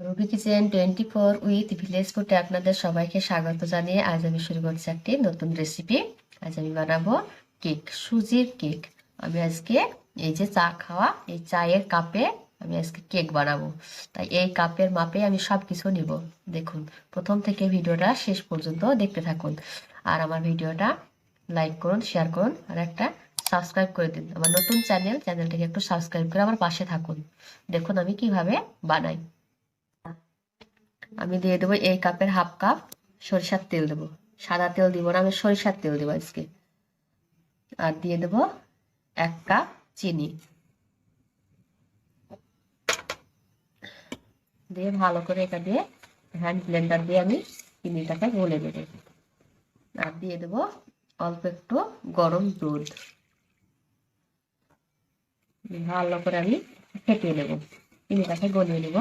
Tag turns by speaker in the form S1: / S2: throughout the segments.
S1: Ruby kitchen twenty four with village ফুডে আপনাদের সবাইকে স্বাগত জানিয়ে আজ আমি শুরু করছি একটি নতুন রেসিপি। আজ আমি বানাবো কেক, সুজির কেক। আমি আজকে এই যে চা খাওয়া, এই চায়ের কাপে আমি আজকে কেক বানাবো। তাই এই কাপের মাপে আমি সব কিছু নিব। দেখুন, প্রথম থেকে ভিডিওটা শেষ পর্যন্ত দেখতে থাকুন। আর আমার ভিডিওটা লাইক করুন, শেয়ার করুন, আর একটা সাবস্ক্রাইব করে দিন। আমার নতুন চ্যানেল, চ্যানেলটাকে একটু সাবস্ক্রাইব করে আমার পাশে থাকুন। দেখুন আমি কীভাবে বানাই। আমি দিয়ে দেবো এই কাপের হাফ কাপ সরিষার তেল দেবো। সাদা তেল দিব না, আমি সরিষার তেল দেবো আজকে। আর দিয়ে দেবো এক কাপ চিনি। দিয়ে ভালো করে এটা দিয়ে হ্যান্ড ব্লেন্ডার দিয়ে আমি চিনিটাকে গলে দেবো আর দিয়ে দেবো অল্প একটু গরম দুধ। ভালো করে আমি ফেটিয়ে নেব। চিনিটাকে গলিয়ে নেব।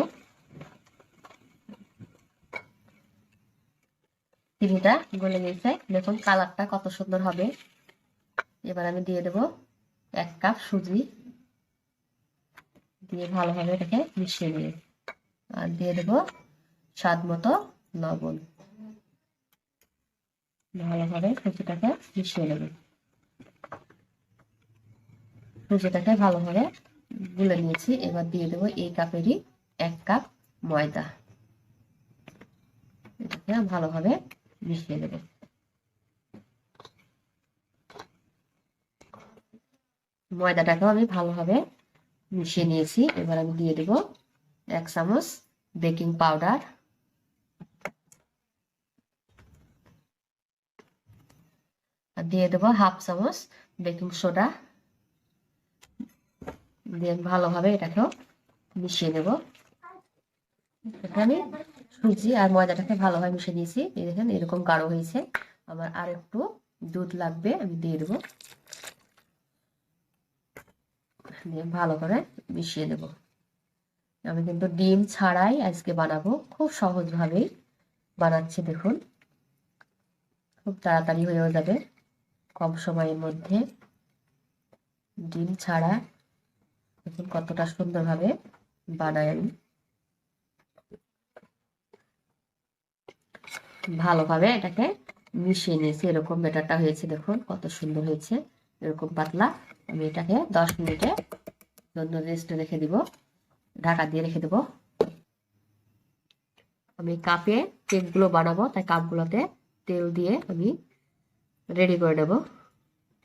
S1: চিনিটা গলে গেছে। দেখুন কালারটা কত সুন্দর হবে। এবার আমি দিয়ে দেব এক কাপ সুজি। দিয়ে ভালোভাবে এটাকে মিশিয়ে নেব। আর দিয়ে দেব স্বাদ মতো লবণ। ভালোভাবে সুজিটাকে মিশিয়ে নেব। সুজিটাকে ভালোভাবে গুলে নিয়েছি। এবার দিয়ে দেবো এই কাপেরই এক কাপ ময়দা। এটাকে ভালোভাবে মিশিয়ে দেব ময়দাটাকেও আমি ভালোভাবে মিশিয়ে নিয়েছি এবার আমি দিয়ে দেব এক চামচ বেকিং পাউডার দিয়ে দেবো হাফ চামচ বেকিং সোডা দিয়ে ভালোভাবে এটাকেও মিশিয়ে নেব এটা আমি সুজি আর ময়দাটাকে ভালোভাবে মিশে দিয়েছি এই দেখেন, এরকম গাঢ় হয়েছে। আমার আর একটু দুধ লাগবে, আমি দিয়ে দেবো। দিয়ে ভালো করে মিশিয়ে দেব। আমি কিন্তু ডিম ছাড়াই আজকে বানাবো। খুব সহজভাবেই বানাচ্ছি, দেখুন। খুব তাড়াতাড়ি হয়েও যাবে কম সময়ের মধ্যে। ডিম ছাড়া দেখুন কতটা সুন্দরভাবে বানাই আমি। ভালোভাবে এটাকে মিশিয়ে নিয়েছি। এরকম ব্যাটারটা হয়েছে, দেখুন, কত সুন্দর হয়েছে। এরকম পাতলা। আমি এটাকে দশ মিনিটে জন্য রেস্টে রেখে দিব, ঢাকা দিয়ে রেখে দেব। আমি কাপে কেকগুলো বানাবো, তাই কাপগুলোতে তেল দিয়ে আমি রেডি করে নেব।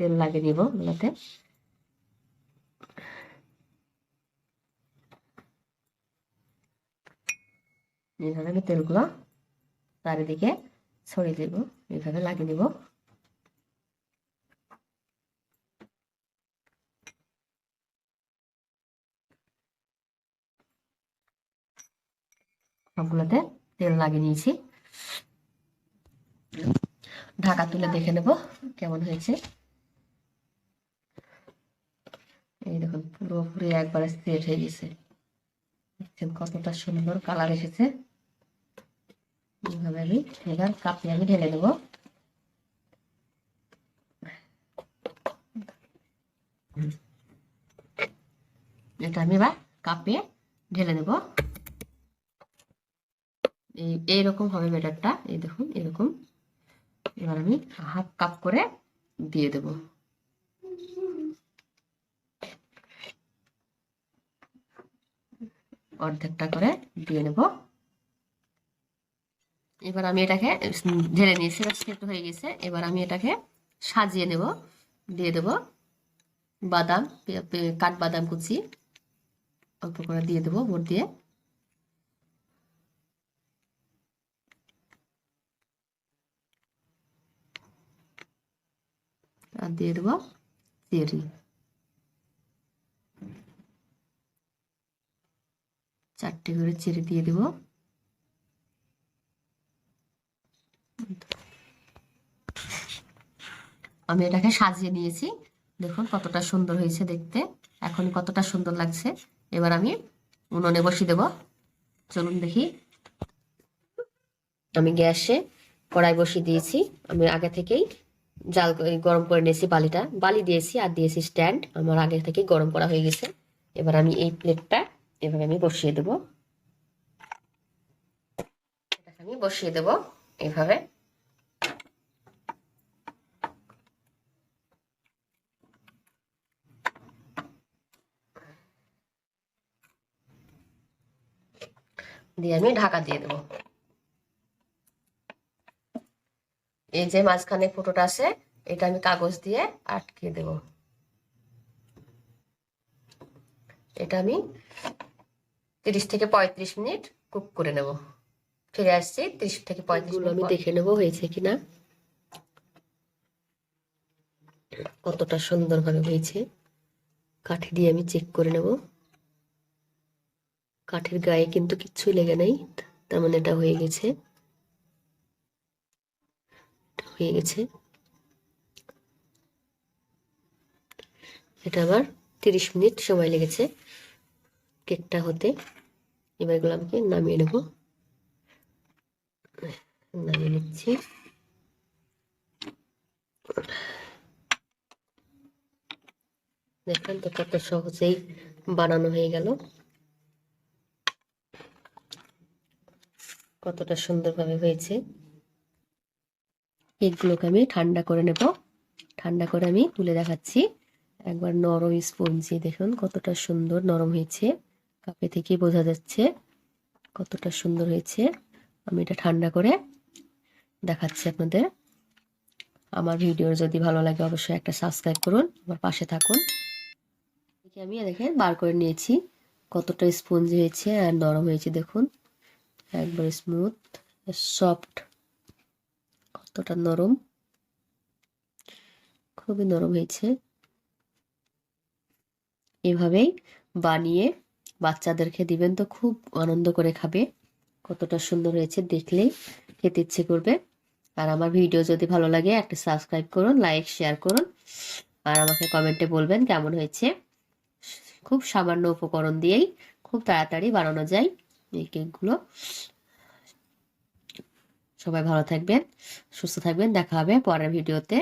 S1: তেল লাগিয়ে নিব ওগুলোতে। এইভাবে আমি তেলগুলো চারিদিকে ছড়িয়ে দেব, এইভাবে লাগিয়ে নেব সবগুলোতে তেল লাগিয়ে নিয়েছি। ঢাকা তুলে দেখে নেব কেমন হয়েছে। এই দেখুন, পুরোপুরি একবারে সেট হয়ে গেছে। দেখছেন কতটা সুন্দর কালার এসেছে। এইভাবে আমি এবার কাপে আমি ঢেলে দেব। এটা আমি এবার কাপে ঢেলে দেব। এই, এইরকম হবে ব্যাটারটা, এই দেখুন, এরকম। এবার আমি হাফ কাপ করে দিয়ে দেব। অর্ধেকটা করে দিয়ে নেব। এবার আমি এটাকে ঢেলে নিয়েছি, এবার সেদ্ধ হয়ে গেছে। এবার আমি এটাকে সাজিয়ে নেব, দিয়ে দেব বাদাম কাঠবাদাম কুচি, অল্প করে দিয়ে দেবো ভোট দিয়ে। আর দিয়ে দেবো চেরি। চারটে করে চেরি দিয়ে দেবো। আমি এটাকে সাজিয়ে নিয়েছি। দেখুন কতটা সুন্দর হয়েছে দেখতে। এখন কতটা সুন্দর লাগছে। এবার আমি উনুনে বসিয়ে দেব। চলুন দেখি। আমি গ্যাসে কড়াই বসিয়ে দিয়েছি। আমি আগে থেকেই জাল গরম করে নিয়েছি বালিটা। বালি দিয়েছি আর দিয়েছি স্ট্যান্ড। আমার আগে থেকে গরম করা হয়ে গেছে। এবার আমি এই প্লেটটা এভাবে আমি বসিয়ে দেব। আমি বসিয়ে দেব এইভাবে দিয়ে আমি ঢাকা দিয়ে দেবো। এই যে মাঝখানে ফুটোটা আছে এটা আমি কাগজ দিয়ে আটকে দেব। এটা আমি তিরিশ থেকে পঁয়ত্রিশ মিনিট কুক করে নেব। ফিরে আসছি তিরিশ থেকে পঁয়ত্রিশ মিনিট আমি দেখে নেব হয়েছে কিনা। কতটা সুন্দরভাবে হয়েছে। কাঠি দিয়ে আমি চেক করে নেব। কাঠের গায়ে কিন্তু কিচ্ছুই লেগে নাই। তার মানে এটা হয়ে গেছে। হয়ে গেছে। এটা আমার তিরিশ মিনিট সময় লেগেছে কেকটা হতে। এবার এগুলো আমি নামিয়ে নেব। নামিয়ে নিচ্ছি। দেখেন তো কত সহজেই বানানো হয়ে গেল। কতটা সুন্দরভাবে হয়েছে। কেকগুলোকে আমি ঠান্ডা করে নেব। ঠান্ডা করে আমি তুলে দেখাচ্ছি। একবার নরম স্পঞ্জি দেখুন কতটা সুন্দর নরম হয়েছে। কাপে থেকে বোঝা যাচ্ছে কতটা সুন্দর হয়েছে। আমি এটা ঠান্ডা করে দেখাচ্ছি আপনাদের। আমার ভিডিও যদি ভালো লাগে অবশ্যই একটা সাবস্ক্রাইব করুন, আমার পাশে থাকুন। আমি দেখেন বার করে নিয়েছি। কতটা স্পঞ্জি হয়েছে আর নরম হয়েছে দেখুন। একবার স্মুথ সফট কতটা নরম? খুবই নরম হয়েছে। এভাবেই বানিয়ে বাচ্চাদেরকে দিবেন তো খুব আনন্দ করে খাবে। কতটা সুন্দর হয়েছে দেখলেই খেতে ইচ্ছে করবে। আর আমার ভিডিও যদি ভালো লাগে, একটা সাবস্ক্রাইব করুন লাইক শেয়ার করুন। আর আমাকে কমেন্টে বলবেন কেমন হয়েছে। খুব সামান্য উপকরণ দিয়েই খুব তাড়াতাড়ি বানানো যায়। এই কেকগুলো। সবাই ভালো থাকবেন সুস্থ থাকবেন দেখা হবে পরের ভিডিওতে।